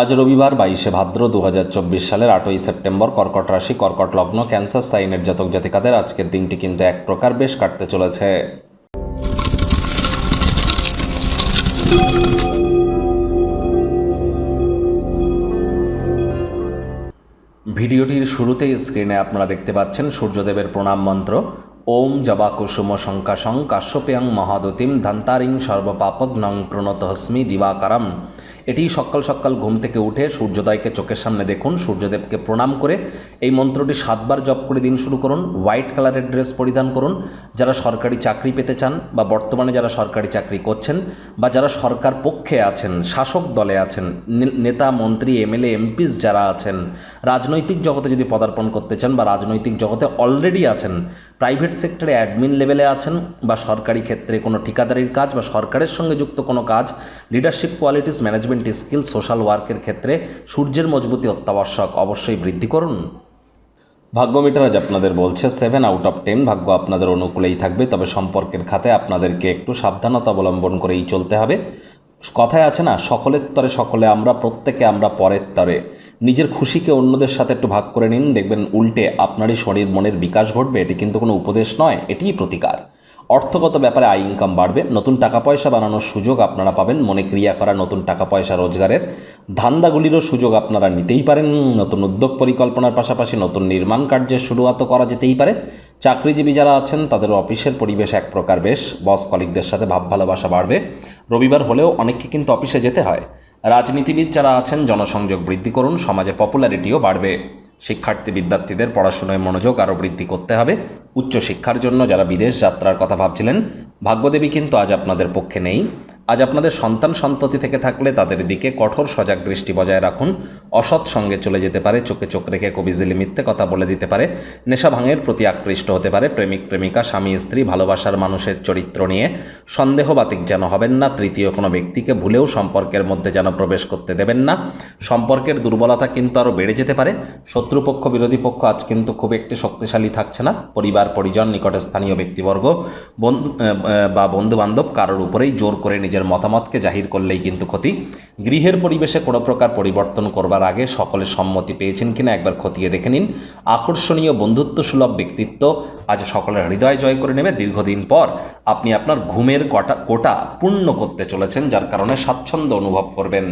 আজ রবিবার বাইশে ভাদ্র দু হাজার চব্বিশ সালের আটই সেপ্টেম্বর কর্কট রাশি, কর্কট লগ্ন, ক্যান্সার, সাইনের জাতক জাতিকাদের আজকের দিনটি কিন্তু এক প্রকার বেশ কাটতে চলেছে। ভিডিওটির শুরুতেই স্ক্রিনে আপনারা দেখতে পাচ্ছেন সূর্যদেবের প্রণাম মন্ত্র, ওম জবা কুসুম শঙ্কাশং কাশ্যপেয়ং মহাদতিম ধন্তারিং সর্বপাপগ্নং প্রণত হস্মি দিবাকারম। এটি সকাল সকাল ঘুম থেকে উঠে সূর্যোদয়কে চোখের সামনে দেখুন। সূর্যদেবকে প্রণাম করে এই মন্ত্রটি সাতবার জপ করে দিন শুরু করুন। হোয়াইট কালারের ড্রেস পরিধান করুন। যারা সরকারি চাকরি পেতে চান বা বর্তমানে যারা সরকারি চাকরি করছেন বা যারা সরকার পক্ষে আছেন, শাসক দলে আছেন নেতা, মন্ত্রী, এমএলএ, এমপিস যারা আছেন, রাজনৈতিক জগতে যদি পদার্পণ করতে চান বা রাজনৈতিক জগতে অলরেডি আছেন প্রাইভেট সেক্টরে অ্যাডমিন লেভেলে আছেন বা সরকারি ক্ষেত্রে কোনো ঠিকাদারির কাজ বা সরকারের সঙ্গে যুক্ত কোনো কাজ leadership qualities management skill, social ওয়ার্কের ক্ষেত্রে সূর্যের মজবুতি অত্যাবশ্যক অবশ্যই বৃদ্ধি করুন। ভাগ্য মিটার আজ আপনাদের বলছে, সেভেন আউট অফ টেন, ভাগ্য আপনাদের অনুকূলেই থাকবে, তবে সম্পর্কের খাতে আপনাদেরকে একটু সাবধানতা অবলম্বন করেই চলতে হবে। কথায় আছে না, সকলের তরে সকলে, আমরা প্রত্যেকে, আমরা পরের তরে। নিজের খুশিকে অন্যদের সাথে একটু ভাগ করে নিন। দেখবেন উল্টে আপনারই শরীর, মনের বিকাশ ঘটবে, এটি কিন্তু কোনো উপদেশ নয়, এটিই প্রতিকার। অর্থগত ব্যাপারে আয় ইনকাম বাড়বে। নতুন টাকা পয়সা বানানোর সুযোগ আপনারা পাবেন। মনে ক্রিয়া করা নতুন টাকা পয়সা রোজগারের ধান্দাগুলিরও সুযোগ আপনারা নিতেই পারেন। নতুন উদ্যোগ পরিকল্পনার পাশাপাশি নতুন নির্মাণ কার্যের শুরুয়াতও করা যেতেই পারে। চাকরিজীবী যারা আছেন, তাদের অফিসের পরিবেশ এক প্রকার বেশ। বস কলিকদের সাথে ভাব ভালোবাসা বাড়বে। রবিবার হলেও অনেককে কিন্তু অফিসে যেতে হয়। রাজনীতিবিদ যারা আছেন, জনসংযোগ বৃদ্ধি করুন। সমাজে পপুলারিটিও বাড়বে। শিক্ষার্থী বিদ্যার্থীদের পড়াশোনায় মনোযোগ আরও বৃদ্ধি করতে হবে। উচ্চশিক্ষার জন্য যারা বিদেশ যাত্রার কথা ভাবছিলেন, ভাগ্যদেবী কিন্তু আজ আপনাদের পক্ষে নেই। আজ আপনাদের সন্তান সন্ততি থেকে থাকলে তাদের দিকে কঠোর সজাগ দৃষ্টি বজায় রাখুন। অসৎ সঙ্গে চলে যেতে পারে, চোখে চোখ রেখে কবিজিলি মিথ্যে কথা বলে দিতে পারে। নেশা ভাঙের প্রতি আকৃষ্ট হতে পারে, প্রেমিক, প্রেমিকা, স্বামী, স্ত্রী, ভালোবাসার মানুষের চরিত্র নিয়ে সন্দেহবাতিক যেন হবেন না। তৃতীয় কোনো ব্যক্তিকে ভুলেও সম্পর্কের মধ্যে যেন প্রবেশ করতে দেবেন না। সম্পর্কের দুর্বলতা কিন্তু আরও বেড়ে যেতে পারে। শত্রুপক্ষ, বিরোধী পক্ষ আজ কিন্তু খুব একটি শক্তিশালী থাকছে না। পরিবার, পরিজন, নিকটে স্থানীয় ব্যক্তিবর্গ, বন্ধু বা বন্ধুবান্ধব কারোর উপরেই জোর করে নিজের মতামতকে জাহির করলেই কিন্তু ক্ষতি। গৃহের পরিবেশে কোনো প্রকার পরিবর্তন করবার আগে সকলে সম্মতি পেয়েছেন কিনা একবার খতিয়ে দেখে নিন। আকর্ষণীয় বন্ধুত্ব সুলভ ব্যক্তিত্ব আজ সকলের হৃদয় জয় করে নেবে। দীর্ঘদিন পর আপনি আপনার ঘুমের কটা কোটা পূর্ণ করতে চলেছেন, যার কারণে স্বাচ্ছন্দ্য অনুভব করবেন।